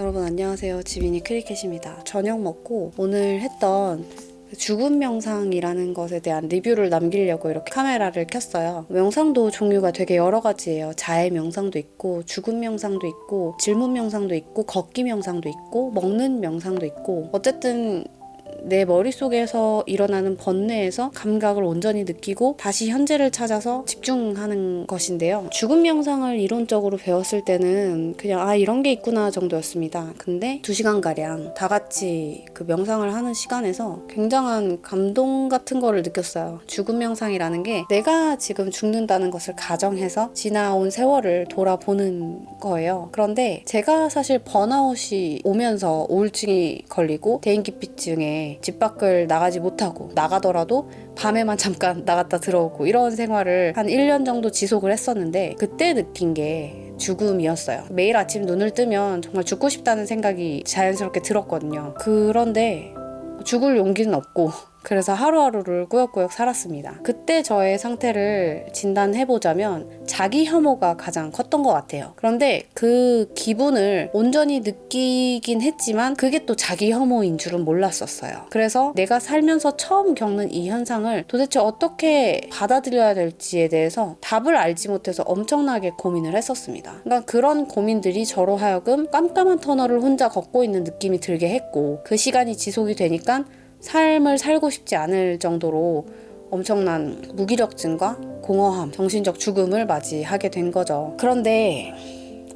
여러분 안녕하세요. 지민이 크리켓입니다. 저녁 먹고 오늘 했던 그 죽음 명상이라는 것에 대한 리뷰를 남기려고 이렇게 카메라를 켰어요. 명상도 종류가 되게 여러 가지예요. 자해 명상도 있고, 죽음 명상도 있고, 질문 명상도 있고, 걷기 명상도 있고, 먹는 명상도 있고, 어쨌든 내 머릿속에서 일어나는 번뇌에서 감각을 온전히 느끼고 다시 현재를 찾아서 집중하는 것인데요. 죽음 명상을 이론적으로 배웠을 때는 그냥 아 이런 게 있구나 정도였습니다. 근데 2시간 가량 다 같이 그 명상을 하는 시간에서 굉장한 감동 같은 거를 느꼈어요. 죽음 명상이라는 게 내가 지금 죽는다는 것을 가정해서 지나온 세월을 돌아보는 거예요. 그런데 제가 사실 번아웃이 오면서 우울증이 걸리고 대인기피증에 집 밖을 나가지 못하고 나가더라도 밤에만 잠깐 나갔다 들어오고 이런 생활을 한 1년 정도 지속을 했었는데 그때 느낀 게 죽음이었어요. 매일 아침 눈을 뜨면 정말 죽고 싶다는 생각이 자연스럽게 들었거든요. 그런데 죽을 용기는 없고 그래서 하루하루를 꾸역꾸역 살았습니다. 그때 저의 상태를 진단해보자면 자기 혐오가 가장 컸던 것 같아요. 그런데 그 기분을 온전히 느끼긴 했지만 그게 또 자기 혐오인 줄은 몰랐었어요. 그래서 내가 살면서 처음 겪는 이 현상을 도대체 어떻게 받아들여야 될지에 대해서 답을 알지 못해서 엄청나게 고민을 했었습니다. 그러니까 그런 고민들이 저로 하여금 깜깜한 터널을 혼자 걷고 있는 느낌이 들게 했고 그 시간이 지속이 되니까 삶을 살고 싶지 않을 정도로 엄청난 무기력증과 공허함, 정신적 죽음을 맞이하게 된 거죠. 그런데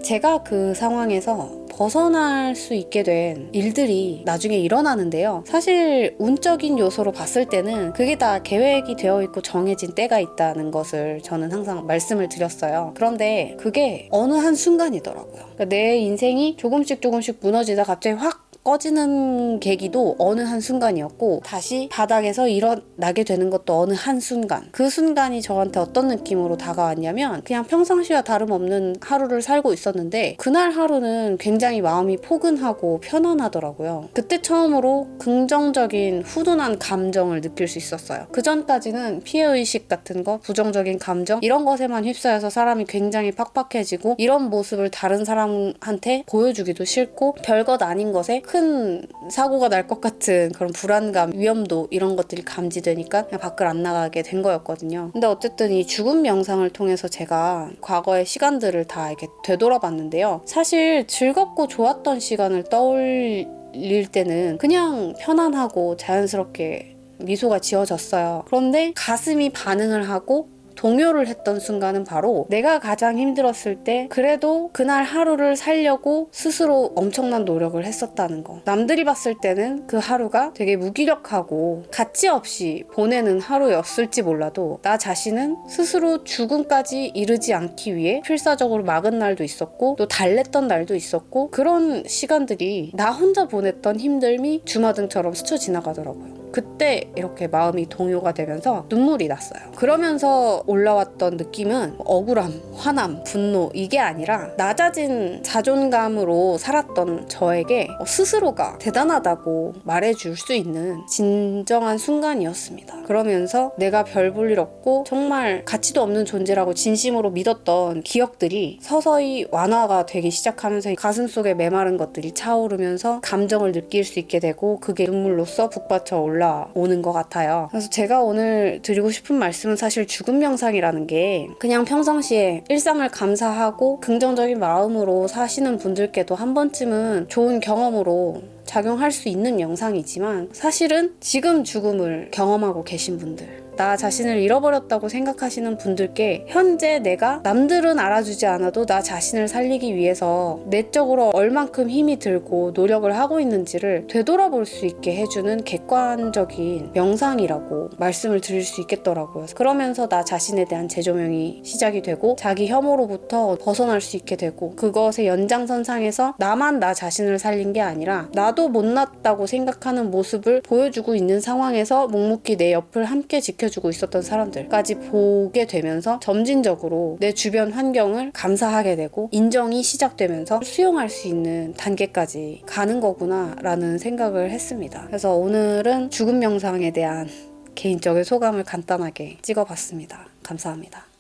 제가 그 상황에서 벗어날 수 있게 된 일들이 나중에 일어나는데요. 사실 운적인 요소로 봤을 때는 그게 다 계획이 되어 있고 정해진 때가 있다는 것을 저는 항상 말씀을 드렸어요. 그런데 그게 어느 한 순간이더라고요. 그러니까 내 인생이 조금씩 조금씩 무너지다 갑자기 확 꺼지는 계기도 어느 한 순간이었고 다시 바닥에서 일어나게 되는 것도 어느 한 순간. 그 순간이 저한테 어떤 느낌으로 다가왔냐면 그냥 평상시와 다름없는 하루를 살고 있었는데 그날 하루는 굉장히 마음이 포근하고 편안하더라고요. 그때 처음으로 긍정적인 후둔한 감정을 느낄 수 있었어요. 그 전까지는 피해의식 같은 거 부정적인 감정 이런 것에만 휩싸여서 사람이 굉장히 팍팍해지고 이런 모습을 다른 사람한테 보여주기도 싫고 별것 아닌 것에 큰 사고가 날 것 같은 그런 불안감, 위험도 이런 것들이 감지되니까 그냥 밖을 안 나가게 된 거였거든요. 근데 어쨌든 이 죽음 명상을 통해서 제가 과거의 시간들을 다 이렇게 되돌아봤는데요. 사실 즐겁고 좋았던 시간을 떠올릴 때는 그냥 편안하고 자연스럽게 미소가 지어졌어요. 그런데 가슴이 반응을 하고 동요를 했던 순간은 바로 내가 가장 힘들었을 때 그래도 그날 하루를 살려고 스스로 엄청난 노력을 했었다는 거. 남들이 봤을 때는 그 하루가 되게 무기력하고 가치 없이 보내는 하루였을지 몰라도 나 자신은 스스로 죽음까지 이르지 않기 위해 필사적으로 막은 날도 있었고 또 달랬던 날도 있었고 그런 시간들이 나 혼자 보냈던 힘듦이 주마등처럼 스쳐 지나가더라고요. 그때 이렇게 마음이 동요가 되면서 눈물이 났어요. 그러면서 올라왔던 느낌은 억울함, 화남, 분노 이게 아니라 낮아진 자존감으로 살았던 저에게 스스로가 대단하다고 말해줄 수 있는 진정한 순간이었습니다. 그러면서 내가 별 볼 일 없고 정말 가치도 없는 존재라고 진심으로 믿었던 기억들이 서서히 완화가 되기 시작하면서 가슴 속에 메마른 것들이 차오르면서 감정을 느낄 수 있게 되고 그게 눈물로써 북받쳐 올라 오는 것 같아요. 그래서 제가 오늘 드리고 싶은 말씀은 사실 죽음 명상이라는 게 그냥 평상시에 일상을 감사하고 긍정적인 마음으로 사시는 분들께도 한 번쯤은 좋은 경험으로 작용할 수 있는 영상이지만 사실은 지금 죽음을 경험하고 계신 분들 나 자신을 잃어버렸다고 생각하시는 분들께 현재 내가 남들은 알아주지 않아도 나 자신을 살리기 위해서 내적으로 얼만큼 힘이 들고 노력을 하고 있는지를 되돌아볼 수 있게 해주는 객관적인 명상이라고 말씀을 드릴 수 있겠더라고요. 그러면서 나 자신에 대한 재조명이 시작이 되고 자기 혐오로부터 벗어날 수 있게 되고 그것의 연장선상에서 나만 나 자신을 살린 게 아니라 나도 못났다고 생각하는 모습을 보여주고 있는 상황에서 묵묵히 내 옆을 함께 지켜주고 있었던 사람들까지 보게 되면서 점진적으로 내 주변 환경을 감사하게 되고 인정이 시작되면서 수용할 수 있는 단계까지 가는 거구나라는 생각을 했습니다. 그래서 오늘은 죽음 명상에 대한 개인적인 소감을 간단하게 찍어봤습니다. 감사합니다.